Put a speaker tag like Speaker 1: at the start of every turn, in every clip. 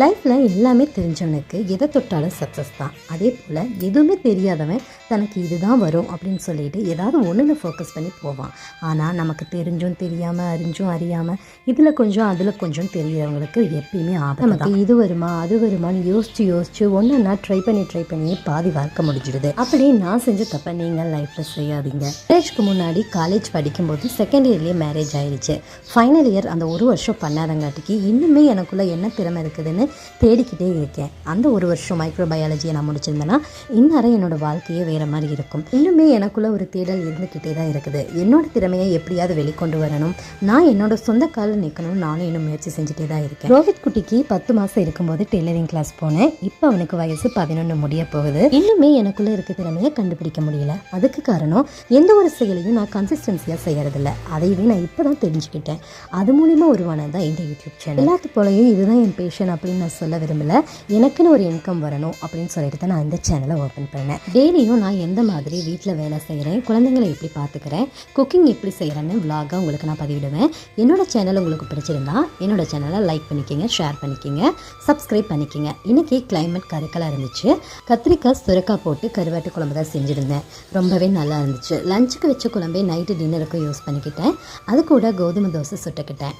Speaker 1: லைஃப்பில் எல்லாமே தெரிஞ்சவனுக்கு எதை தொட்டாலும் சக்ஸஸ் தான். அதே போல் எதுவுமே தெரியாதவன் தனக்கு இதுதான் வரும் அப்படின்னு சொல்லிட்டு ஏதாவது ஒன்றில் ஃபோக்கஸ் பண்ணி போவான். ஆனால் நமக்கு தெரிஞ்சும் தெரியாமல் அறிஞ்சும் அறியாமல் இதில் கொஞ்சம் அதில் கொஞ்சம் தெரியறவங்களுக்கு எப்பயுமே ஆபத்து நமக்கு இது வருமா அது வருமான்னு யோசிச்சு யோசிச்சு ஒன்றுன்னா ட்ரை பண்ணி ட்ரை பண்ணி பாதி வார்க்க முடிஞ்சிடுது அப்படி நான் செஞ்ச தப்பை நீங்கள் லைஃப்பில் செய்யாதீங்க. மேரேஜ்க்கு முன்னாடி காலேஜ் படிக்கும்போது செகண்ட் இயர்லேயே மேரேஜ் ஆயிடுச்சு ஃபைனல் இயர் அந்த ஒரு வருஷம் பண்ணாதங்காட்டிக்கு இன்னுமே எனக்குள்ளே என்ன திறமை இருக்குதுன்னு தேடிக்கிட்டே இருக்கேன். அந்த ஒரு வருஷம் மைக்ரோபயாலஜியை நான் முடிச்சிருந்தேன்னா இன்னும் என்னோட வாழ்க்கையே வேற மாதிரி இருக்கும். இன்னுமே எனக்குள்ள ஒரு தேடல் இருந்துக்கிட்டே தான் இருக்குது. என்னோட திறமையை எப்படியாவது வெளிக்கொண்டு வரணும். நான் என்னோட சொந்த காலில் நிற்கணும்னு நானும் இன்னும் முயற்சி செஞ்சுட்டே தான் இருக்கேன். ரோஹித் குட்டிக்கு பத்து மாதம் இருக்கும்போது டெய்லரிங் கிளாஸ் போனேன். இப்போ அவனுக்கு வயசு பதினொன்று முடிய போகுது. இன்னுமே எனக்குள்ள இருக்க திறமையை கண்டுபிடிக்க முடியல. அதுக்கு காரணம் எந்த ஒரு செயலையும் நான் கன்சிஸ்டன்சியாக செய்யறதில்ல. அதையவே நான் இப்போ தான் தெரிஞ்சுக்கிட்டேன். அது மூலிமா உருவானது தான் இந்த யூடியூப் சேனல் எல்லாத்து போலையும் இதுதான் என் பேஷன் அப்படின்னு நான் சொல்ல விரும்பல. எனக்குன்னு ஒரு இன்கம் வரணும் அப்படின்னு சொல்லிட்டு தான் நான் இந்த சேனலை ஓப்பன் பண்ணேன். டெய்லியும் நான் எந்த மாதிரி வீட்டில் வேலை செய்கிறேன் குழந்தைங்களை எப்படி பார்த்துக்கிறேன் குக்கிங் எப்படி செய்கிறேன்னு vlog-ஆ உங்களுக்கு நான் பதிவிடுவேன். என்னோட சேனல் உங்களுக்கு பிடிச்சிருந்தா என்னோட சேனலை லைக் பண்ணிக்கோங்க ஷேர் பண்ணிக்கிங்க சப்ஸ்கிரைப் பண்ணிக்கிங்க. இன்னைக்கு கிளைமேட் கருக்கலாக இருந்துச்சு. கத்திரிக்காய் சுரக்காய் போட்டு கருவாட்டு குழம்பு தான் செஞ்சுருந்தேன். ரொம்பவே நல்லா இருந்துச்சு. லஞ்சுக்கு வச்ச குழம்பே நைட்டு டின்னருக்கு யூஸ் பண்ணிக்கிட்டேன். அது கூட கோதுமை தோசை சுட்டுக்கிட்டேன்.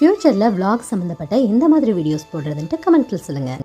Speaker 1: ஃப்யூச்சரில் விலாக் சம்மந்தப்பட்ட எந்த மாதிரி வீடியோஸ் போடுறதுன்ட்டு கமெண்ட்டில் சொல்லுங்கள்